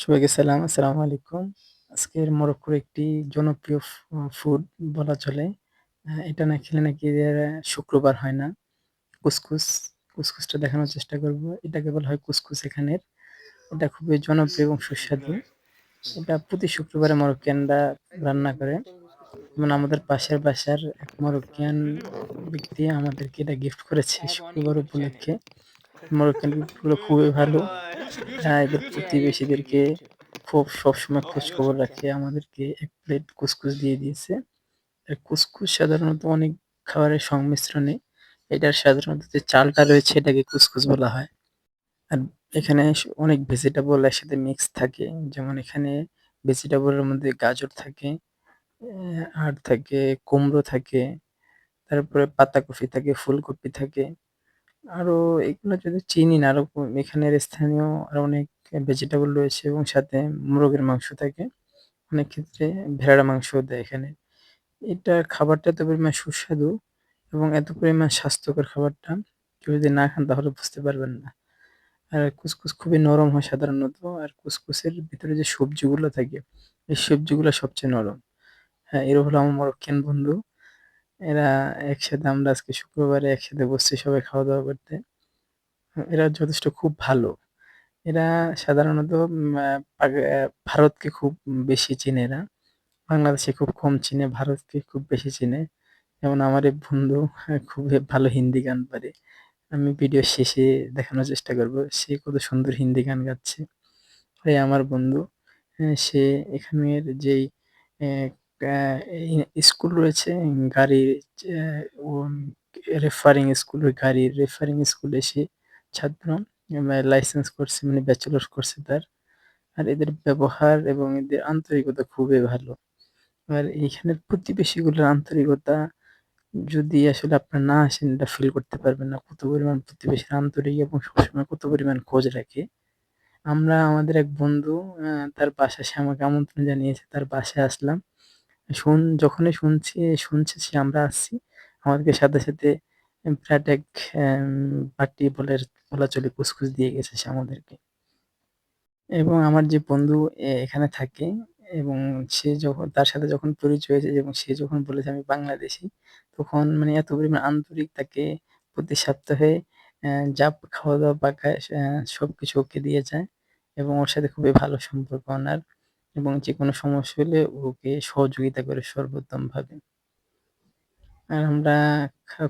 সবাইকে সালাম, আসসালামু আলাইকুম। আজকের মরক্কোর একটি জনপ্রিয় ফুড বলা চলে। এটা না খেলে নাকি শুক্রবার হয় না। কুসকুস, কুসকুসটা দেখানোর চেষ্টা করব। এটাকে বলা হয় কুসকুস এখানের। এটা খুবই জনপ্রিয় এবং সুস্বাদু। এটা প্রতি শুক্রবারে মরক্কানরা রান্না করে। যেমন আমাদের পাশের বাসার এক মরক্কান ব্যক্তি আমাদেরকে এটা গিফট করেছে শুক্রবার উপলক্ষে। মরক্কান গিফটগুলো খুবই ভালো। আ এদের প্রতিবেশীদেরকে খুব সবসময় খোঁজখবর রাখে। আমাদেরকে ১ প্লেট কুসকুস দিয়ে দিয়েছে। কুসকুস সাধারণত অনেক খাবারের সংমিশ্রণে এটার সাধারণত যে চালটা রয়েছে এটাকে কুসকুস বলা হয়। আর এখানে অনেক ভেজিটেবল একসাথে মিক্স থাকে। যেমন এখানে ভেজিটেবলের মধ্যে গাজর থাকে, আর থাকে কুমড়ো থাকে, তারপরে পাতাকপি থাকে, ফুলকপি থাকে। আরও এগুলো যদি চিনি না আরও এখানের স্থানীয় আরও অনেক ভেজিটেবল রয়েছে এবং সাথে মোরগের মাংস থাকে। অনেক ক্ষেত্রে ভেড়ার মাংসও দেয় এখানে। এটা খাবারটা এত পরিমাণ সুস্বাদু এবং এত পরিমাণ স্বাস্থ্যকর খাবারটা কেউ যদি না খান তাহলে বুঝতে পারবেন না। আর কুসকুস খুবই নরম হয় সাধারণত। আর কুসকুসের ভিতরে যে সবজিগুলো থাকে, এই সবজিগুলো সবচেয়ে নরম। হ্যাঁ, এরা হলো আমার মরক্কান বন্ধু। এরা একসাথে আমরা আজকে শুক্রবারে একসাথে বসছি সবাই খাওয়া-দাওয়া করতে। এরা যথেষ্ট খুব ভালো। এরা সাধারণত ভারতকে খুব বেশি চিনে এরা। বাংলাদেশে খুব কম চিনে, ভারতকে খুব বেশি চিনে। যেমন আমার এক বন্ধু খুব ভালো হিন্দি গান পারে। আমি ভিডিও শেষে দেখানোর চেষ্টা করব। সে কত সুন্দর হিন্দি গান গাচ্ছে। এই আমার বন্ধু। হ্যাঁ, সে এখানের যেই স্কুল রয়েছে গাড়ির রেফারিং স্কুল, গাড়ির রেফারিং স্কুলে সে ছাত্র। লাইসেন্স করছে মানে ব্যাচেলর করছে তার। আর এদের ব্যবহার এবং এদের আন্তরিকতা খুবই ভালো। আর এইখানের প্রতিবেশীগুলোর আন্তরিকতা যদি আসলে আপনারা না আসেন এটা ফিল করতে পারবেন না। কত পরিমাণ প্রতিবেশীর আন্তরিক এবং সবসময় কত পরিমাণ খোঁজ রাখে। আমরা আমাদের এক বন্ধু তার বাসায় সে আমাকে আমন্ত্রণ জানিয়েছে। তার বাসায় আসলাম। শুন যখনই শুনছি শুনছে আমরা আসছি, আমাদেরকে সাথে, সাথে ফ্ল্যাট এক বলে বলা চলে কুসকুস দিয়ে গেছে সে আমাদেরকে। এবং আমার যে বন্ধু এখানে থাকে এবং সে যখন তার সাথে যখন পরিচয় হয়েছে এবং সে যখন বলেছে আমি বাংলাদেশি তখন মানে এত পরিমাণ আন্তরিক তাকে প্রতি সপ্তাহে যা খাওয়া-দাওয়া পাকায় সব কিছু ওকে দিয়ে যায় এবং ওর সাথে খুবই ভালো সম্পর্ক ওনার এবং যেকোনো সমস্যা হলে ওকে সহযোগিতা করে সর্বোত্তমভাবে। আর আমরা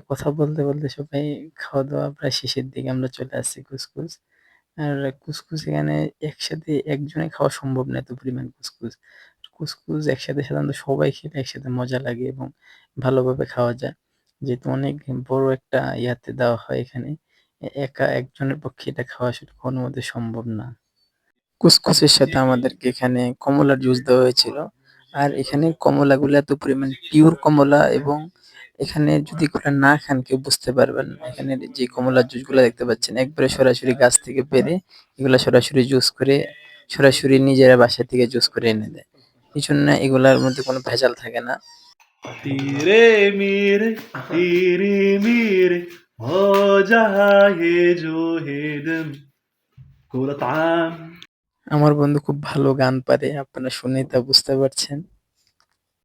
কথা বলতে, বলতে সবাই খাওয়া-দাওয়া প্রায় শেষের দিকে আমরা চলে আসছি কুসকুস। আর কুসকুস এখানে একসাথে একজনে খাওয়া সম্ভব না এত পরিমাণ কুসকুস। কুসকুস একসাথে সাধারণত সবাই খেলে একসাথে মজা লাগে এবং ভালোভাবে খাওয়া যায়। যেহেতু অনেক বড় একটা ইয়াতে দেওয়া হয় এখানে। একা একজনের পক্ষে এটা খাওয়া সেটা কোনো কোনোমতে সম্ভব না। কুসকুসের সাথে আমাদেরকে এখানে কমলার জুস দেওয়া হয়েছিল। আর এখানে কমলা গুলো এত পরিমাণ পিওর কমলা এবং এখানে যদি কলা না খান, কেউ বুঝতে পারবেন না। এখানে যে কমলার জুসগুলো দেখতে পাচ্ছেন, একবারে সরাসরি গাছ থেকে পেরে এগুলা সরাসরি জুস করে, সরাসরি নিজেরা বাসা থেকে জুস করে এনে দেয়। এই জন্য এগুলার মধ্যে কোনো ভেজাল থাকে না। তীরে তীরে আমার বন্ধু খুব ভালো গান পারে। আপনারা শুনেই তা বুঝতে পারছেন।